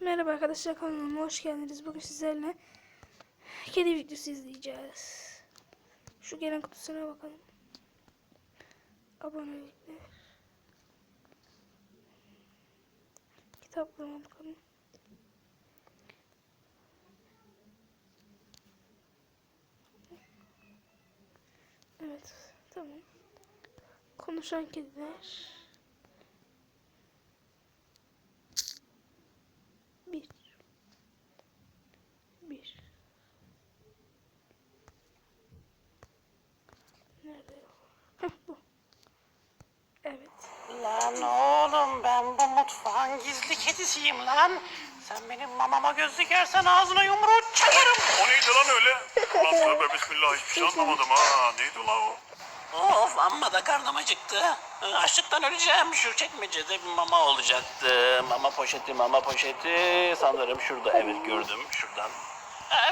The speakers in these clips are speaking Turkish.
Merhaba arkadaşlar kanalıma hoş geldiniz. Bugün sizlerle kedi videosu izleyeceğiz. Şu gelen kutusuna bakalım. Abonelikler. Kitaplarına bakalım. Evet, tamam. Konuşan kediler. Bir. Bir. Nerede? Heh, bu. Evet. Lan oğlum ben bu mutfağın gizli kedisiyim lan. Sen benim mamama göz dikersen ağzına yumruğu çakarım. O neydi lan öyle? Ulan tövbe bismillah hiçbir şey anlamadım ha. Neydi ulan o? Of amma da karnım acıktı. Açlıktan öleceğim. Şu çekmecede bir mama olacaktı. Mama poşeti, mama poşeti. Sanırım şurada. Evet gördüm. Şuradan.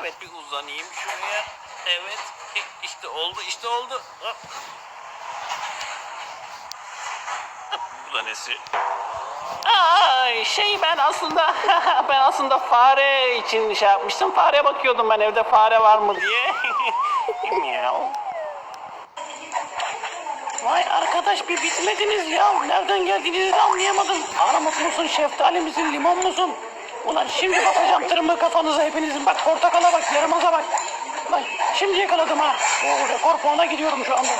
Evet bir uzanayım şuraya. Evet. İşte oldu, işte oldu. Hop, Bu da nesi? Ay şey ben aslında ben aslında fare için şey yapmıştım. Fare bakıyordum ben evde fare var mı diye. Vay arkadaş bir bitmediniz ya. Nereden geldiğinizi de anlayamadım. Armut musun, şeftali misin, limon musun? Ulan şimdi basacağım tırmığı kafanıza hepinizin. Bak portakala bak, yarımaza bak. Bak şimdi yakaladım ha. O rekor puana gidiyorum şu anda.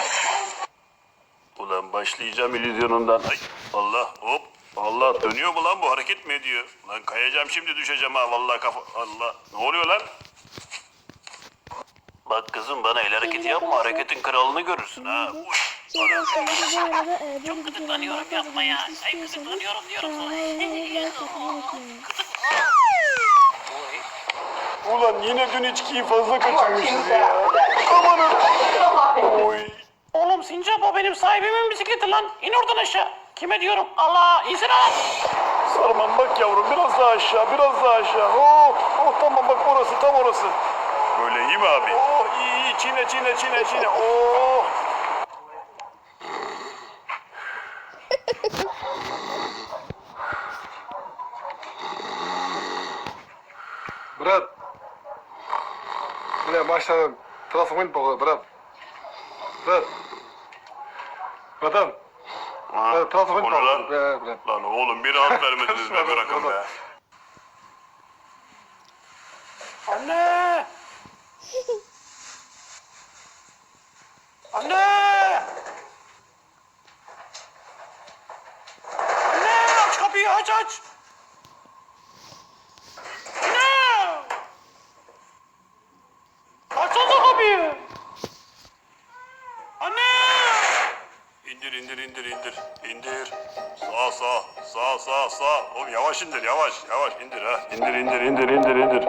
Ulan başlayacağım illüzyonundan. Ay Allah hop. Allah dönüyor mu lan bu hareket mi ediyor? Lan kayacağım şimdi düşeceğim ha vallahi kafa. Allah ne oluyor lan? Bak kızım bana el hareketi yapma hareketin kralını görürsün ha. Uy. Böyle Çok gıdıklanıyorum yapma ya. Ay gıdıklanıyorum diyorum sana. Ulan yine dün içkiyi fazla kaçırmışız ya. Amanın. Oy. Oğlum Sincap o benim sahibimin bisikleti lan. İn oradan aşağı. Kime diyorum? Allah iyisin lan. Sarman bak yavrum biraz daha aşağı biraz daha aşağı. Oh, oh tamam bak orası tam orası. Böyle iyi mi abi? Oh iyi iyi çiğne çiğne çiğne çiğne. Oh. Брат, бля, машинадан трансформайын по брат. Брат. Братан, Ha, Tazmin konular... be. Lan oğlum bir rahat vermediniz be bırakın be. Anne! Anne! Anne aç kapıyı aç aç! Sağ sağ. Oğlum yavaş indir yavaş yavaş indir ha. İndir indir indir indir indir.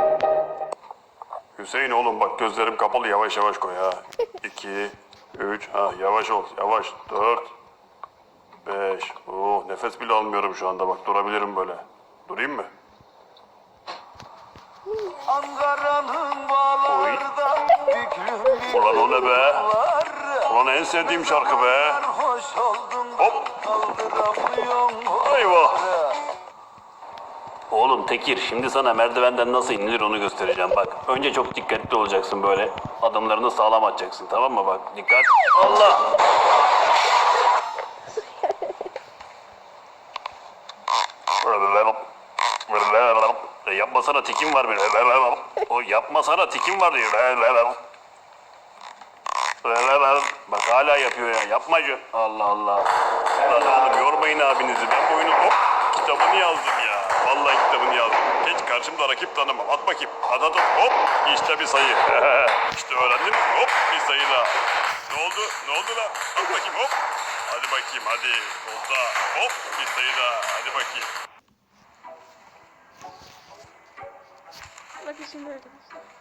Hüseyin oğlum bak gözlerim kapalı yavaş yavaş koy ha. İki, üç, ha yavaş ol yavaş. Dört, beş. Oh nefes bile almıyorum şu anda bak durabilirim böyle. Durayım mı? Ankara'nın bağlardan büklüm Ulan o ne be? Ulan en sevdiğim şarkı be. Hoş oldun Hop. Eyvah. Oğlum Tekir şimdi sana merdivenden nasıl inilir onu göstereceğim bak. Önce çok dikkatli olacaksın böyle. Adımlarını sağlam atacaksın tamam mı bak. Dikkat. Allah. E, Yapmasana tikim var benim. O yapmasana tikim var diyor. Bak hala yapıyor ya. Yapma şu. Allah Allah. Lan oğlum yormayın abinizi. Ben bu oyunun hop kitabını yazdım ya. Vallahi kitabını yazdım. Geç karşımda rakip tanımam. At bakayım. At at at. Hop. İşte bir sayı. işte öğrendin mi? Hop bir sayı daha. Ne oldu? Ne oldu lan? At bakayım hop. Hadi bakayım hadi. Olta. Hop bir sayı daha. Hadi bakayım. Bakın şimdi arkadaşlar.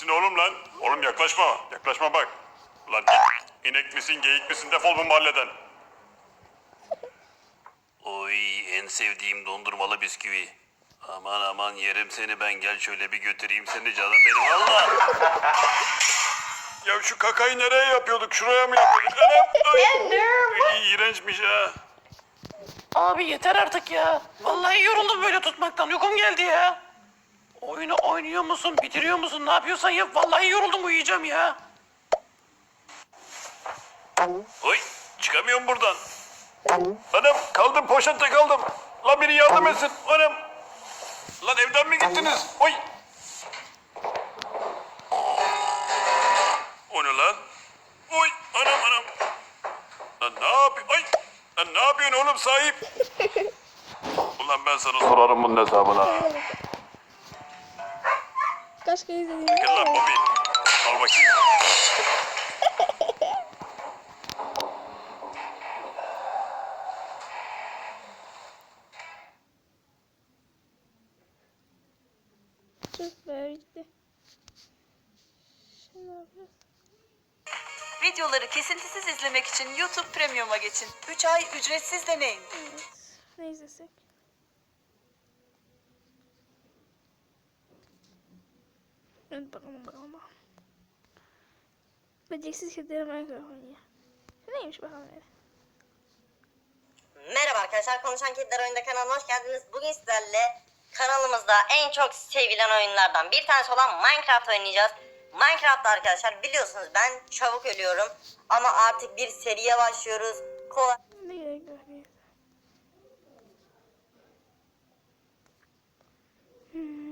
Sen kimsin oğlum lan? Oğlum yaklaşma. Yaklaşma bak. Lan git. İnek misin geyik misin defol bu mahalleden. Oy en sevdiğim dondurmalı bisküvi. Aman aman yerim seni ben gel şöyle bir götüreyim seni canım benim Allah. Ya şu kakayı nereye yapıyorduk? Şuraya mı yapıyorduk? Ay! Ay, İğrençmiş ha. Abi yeter artık ya. Vallahi yoruldum böyle tutmaktan uykum geldi ya. Oyunu oynuyor musun bitiriyor musun ne yapıyorsan yap vallahi yoruldum uyuyacağım ya. Oy çıkamıyorum buradan. Anam kaldım poşette kaldım. Lan biri yardım etsin. Anam. Lan evden mi gittiniz? Oy. O ne lan? Oy anam anam. Lan ne yapıyorsun? Ay. Lan ne yapıyorsun oğlum sahip? Ulan ben sana sorarım bunun hesabına. Kaç kere izledim. Gel lan Bobby. Al bakayım. Şimdi ne yapıyoruz? Videoları kesintisiz izlemek için YouTube Premium'a geçin. 3 ay ücretsiz deneyin. Evet. Ne izlesek? Evet bakalım bakalım bakalım. Beceriksiz kediler Minecraft oynuyor. Neymiş bakalım öyle. Merhaba arkadaşlar, Konuşan Kediler Oyunda kanalına hoş geldiniz. Bugün sizlerle kanalımızda en çok sevilen oyunlardan bir tanesi olan Minecraft oynayacağız. Minecraft'ta arkadaşlar biliyorsunuz ben çabuk ölüyorum. Ama artık bir seriye başlıyoruz. Kolay Ne gerek var bir. Hmm.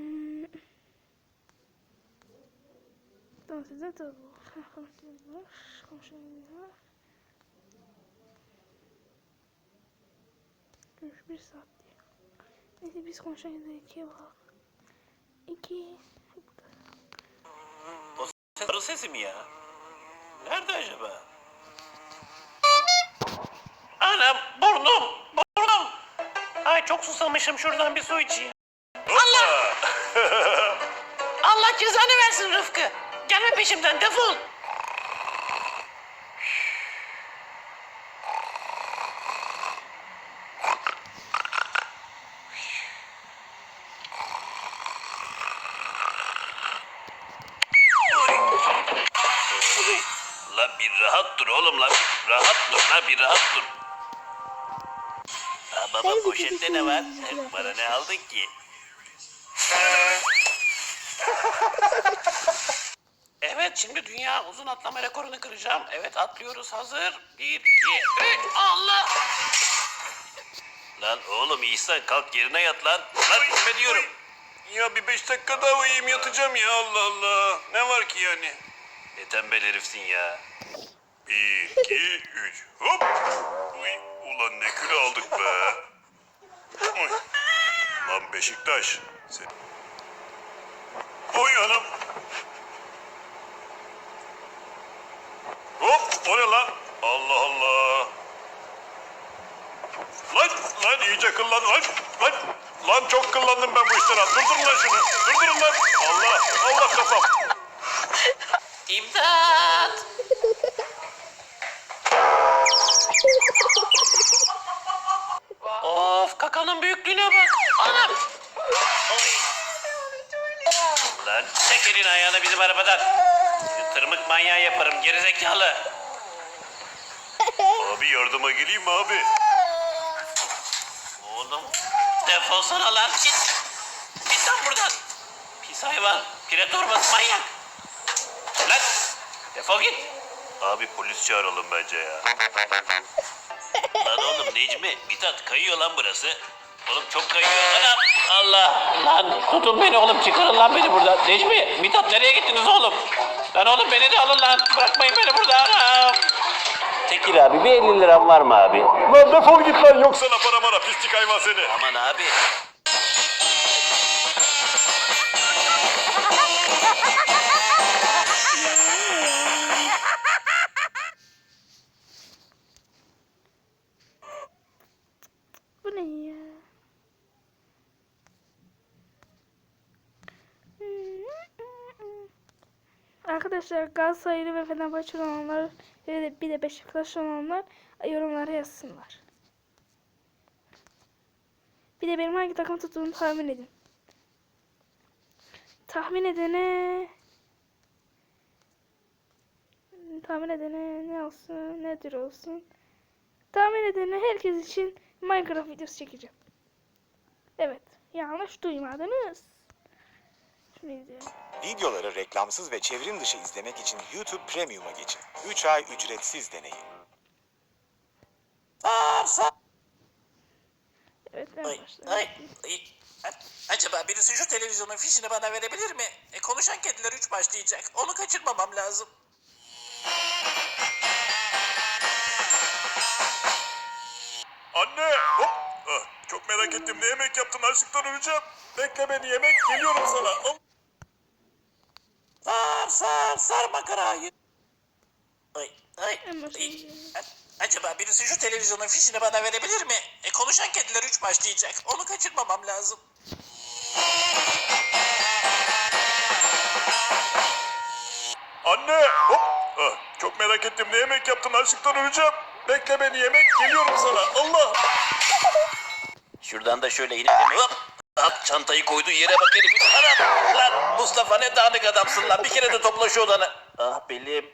Konuşuyorlar. Konuşuyorlar. Görüş bir saat diyor. Neyse biz konuşan ikiye bakalım. İki. Sarı sesi mi ya? Nerede acaba? Anam burnum burnum. Ay çok susamışım şuradan bir su içeyim. Allah! Allah cezanı versin Rıfkı. Gelme peşimden defol. Lan bir rahat dur oğlum lan. Bir rahat dur lan bir rahat dur. Ha baba poşette ne var? Bana ne aldın ki? Şimdi dünya uzun atlama rekorunu kıracağım. Evet atlıyoruz hazır. Bir, iki, üç. Allah! Lan oğlum İhsan kalk yerine yat lan. Lan inme diyorum. Ya bir beş dakika daha uyuyayım yatacağım ya Allah Allah. Ne var ki yani? Ne tembel herifsin ya. Bir, iki, üç. Hop. Uy, ulan ne kilo aldık be. Uy. Lan Beşiktaş. Sen... Oy anam. Hop o ne lan? Allah Allah. Lan lan iyice kıllan lan lan. Lan çok kıllandım ben bu işten. ha. Durdurun lan şunu. Durdurun lan. Allah Allah kafam. İmdat! of kakanın büyüklüğüne bak. Anam! Oy. Lan çek elini ayağını bizim arabadan. Seni Tırmık manyağı yaparım gerizekalı. Abi yardıma geleyim mi abi? Oğlum defolsana lan git. Git lan buradan. Pis hayvan. Pire torbası manyak. Lan defol git. Abi polis çağıralım bence ya. Lan oğlum Necmi, Mithat kayıyor lan burası. Oğlum çok kayıyor. Anam Allah. Lan tutun beni oğlum çıkarın lan beni buradan. Necmi, Mithat nereye gittiniz oğlum? Lan oğlum beni de alın lan. Bırakmayın beni burada anam. Tekir abi bir 50 liram var mı abi? Lan defol git lan yok sana para mara pislik hayvan seni. Aman abi. Galatasaraylı ve Fenerbahçe olanlar ve de bir de Beşiktaş olanlar yorumlara yazsınlar. Bir de benim hangi takım tuttuğumu tahmin edin. Tahmin edene tahmin edene ne olsun nedir olsun. Tahmin edene herkes için Minecraft videosu çekeceğim. Evet yanlış duymadınız. Şunu izleyelim. Videoları reklamsız ve çevrim dışı izlemek için YouTube Premium'a geçin. 3 ay ücretsiz deneyin. Sar. Evet ben Ay, ay, ay. A- Acaba birisi şu televizyonun fişini bana verebilir mi? E, konuşan kediler 3 başlayacak. Onu kaçırmamam lazım. Anne! Hop! Ah, çok merak ettim. Ne yemek yaptın? Açlıktan öleceğim. Bekle beni yemek. Geliyorum sana. Al. Sar sar sar makarayı. Ay ay. Ay. Acaba birisi şu televizyonun fişini bana verebilir mi? E, konuşan kediler 3 başlayacak. Onu kaçırmamam lazım. Anne! Hop! Ah, çok merak ettim. Ne yemek yaptın? Açlıktan öleceğim. Bekle beni yemek. Geliyorum sana. Allah! Şuradan da şöyle inelim. Hop. At çantayı koyduğu yere bak herifin. Anam. Lan Mustafa ne dağınık adamsın lan. Bir kere de topla şu odanı. Ah belim.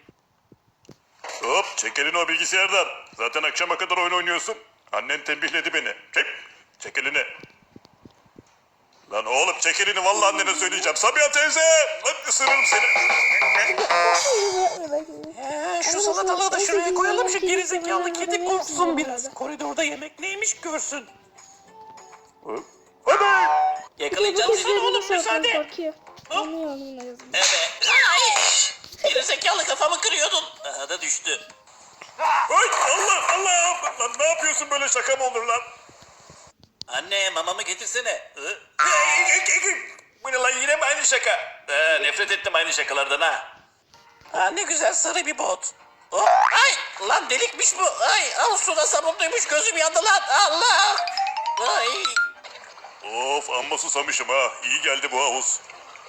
Hop! Çek elini o bilgisayardan. Zaten akşama kadar oyun oynuyorsun. Annen tembihledi beni. Çek! Çek elini. Lan oğlum çek elini. Vallahi annene söyleyeceğim. Sabiha teyze! Lan ısırırım seni. Ee, şu salatalığı da şuraya koyalım şu gerizekalı kedi korksun biraz. Koridorda yemek neymiş görsün. Hop! Hadi! Yakalayacağım seni oğlum müsaade. Korkuyor. Onu yoluna yazın. Evet. Ay! Gerizekalı kafamı kırıyordun. Aha da düştü. Ay Allah Allah! Lan ne yapıyorsun böyle şaka mı olur lan? Anne mamamı getirsene. Hı? Bu ne lan yine mi aynı şaka? Ee, nefret ettim aynı şakalardan ha. Ha ne güzel sarı bir bot. Hop, ay lan delikmiş bu. Ay al suda sabunluymuş gözüm yandı lan. Allah. Ay. Of amma susamışım ha. İyi geldi bu havuz.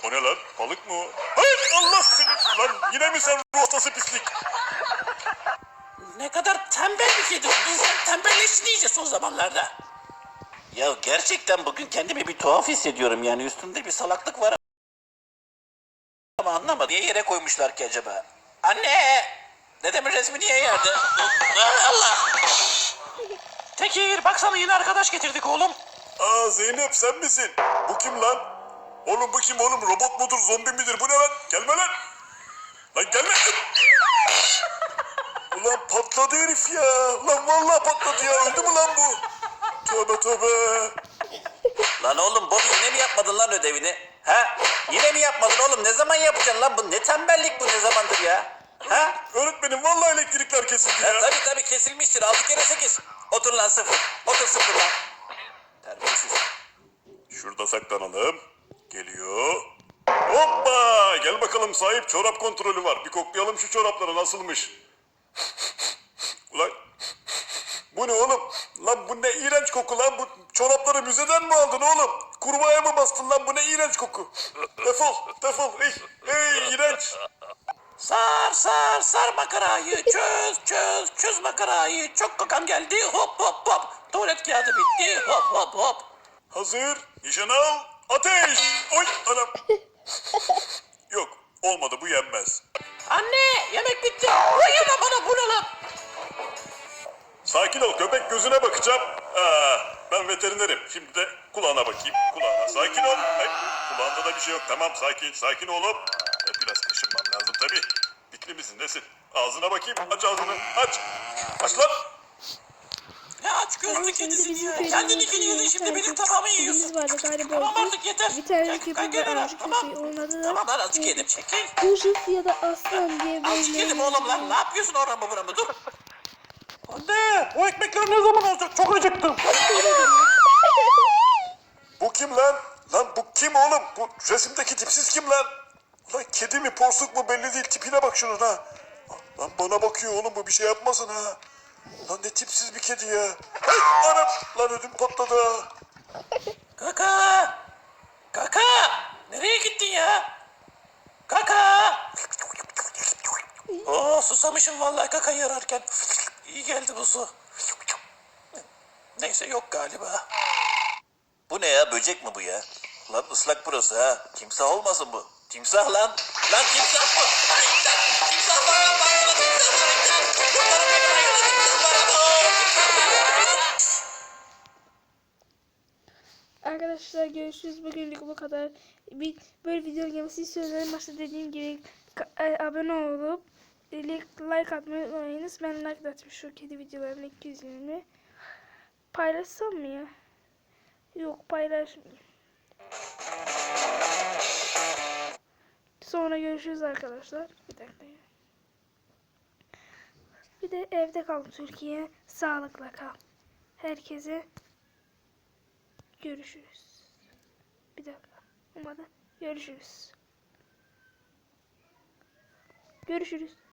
O ne lan? Balık mı o? Hayır Allah seni! Lan yine mi sen ruh hastası pislik? Ne kadar tembel bir kedi oldun sen tembelleştin iyice son zamanlarda. Ya gerçekten bugün kendimi bir tuhaf hissediyorum yani üstümde bir salaklık var ama anlamadım. Niye yere koymuşlar ki acaba? Anne! Dedemin resmi niye yerde? Ah, Allah! Tekir baksana yine arkadaş getirdik oğlum. Aa Zeynep sen misin? Bu kim lan? Oğlum bu kim oğlum? Robot mudur, zombi midir? Bu ne lan? Gelme lan! Lan gelme! Ulan patladı herif ya! Lan vallahi patladı ya! Öldü mü lan bu? Tövbe tövbe! Lan oğlum Bobby yine mi yapmadın lan ödevini? Ha? Yine mi yapmadın oğlum? Ne zaman yapacaksın lan bu? Ne tembellik bu ne zamandır ya? Ha? Öğretmenim vallahi elektrikler kesildi Ya ya. tabii tabii kesilmiştir. 6 kere 8. Otur lan sıfır. Otur sıfır lan. Şurada saklanalım. Geliyor. Hoppa! Gel bakalım sahip çorap kontrolü var. Bir koklayalım şu çorapları nasılmış. Ulan bu ne oğlum? Lan bu ne iğrenç koku lan bu çorapları müzeden mi aldın oğlum? Kurbağaya mı bastın lan bu ne iğrenç koku? Defol defol ey, ey iğrenç. Sar sar sar makarayı. Çöz çöz çöz makarayı. Çok kakam geldi. Hop hop hop. Tuvalet kağıdı bitti. Hop hop hop. Hazır nişan al ateş. Oy anam. Yok olmadı bu yenmez. Anne yemek bitti. Uyuma bana bu ne lan? Sakin ol köpek gözüne bakacağım. Aa, ben veterinerim. Şimdi de kulağına bakayım. Kulağına sakin ol. Ay, kulağında da bir şey yok. Tamam sakin sakin oğlum. Misin nesin? Ağzına bakayım. Aç ağzını. Aç. Aç lan. Ne aç gözlü kedisin ya. Kendini yedin şimdi benim tabağımı yiyorsun. vardı galiba. Tamam artık yeter. Bir tane köpek var. Azıcık tamam. köpeği. Onun adı da Tamam lan azıcık yedim çekil. Yusuf ya da Aslan diye Azıcık böyle. yedim oğlum lan. Ne yapıyorsun oramı buramı dur. Anne o ekmekler ne zaman olacak? Çok acıktım. Bu kim lan? Lan bu kim oğlum? Bu resimdeki tipsiz kim lan? Lan kedi mi porsuk mu belli değil. Tipine bak şunun ha. Lan bana bakıyor oğlum bu bir şey yapmasın ha. Lan ne tipsiz bir kedi ya. Ay anam. Lan ödüm patladı ha. Kaka! Kaka! Nereye gittin ya? Kaka! Oo susamışım vallahi kaka yararken. İyi geldi bu su. Neyse yok galiba. Bu ne ya böcek mi bu ya? Lan ıslak burası ha. Timsah olmasın bu. Timsah lan. Lan timsah bu. Ay, imdat. Timsah var. Bana bak timsah var. imdat. Kurtarın beni. Hayır, timsah var. Oo, timsah var. Arkadaşlar görüşürüz. Bugünlük bu kadar. Bir, böyle video gelmesi istiyorsanız başta dediğim gibi e, abone olup e, like, atmayı unutmayınız. Ben like de atmış şu kedi videolarını 220. Paylaşsam mı ya? Yok paylaşmayayım. Sonra görüşürüz arkadaşlar. Bir dakika. Bir de evde kal Türkiye. Sağlıkla kal. Herkese Görüşürüz. Bir dakika. Umadı. Görüşürüz. Görüşürüz.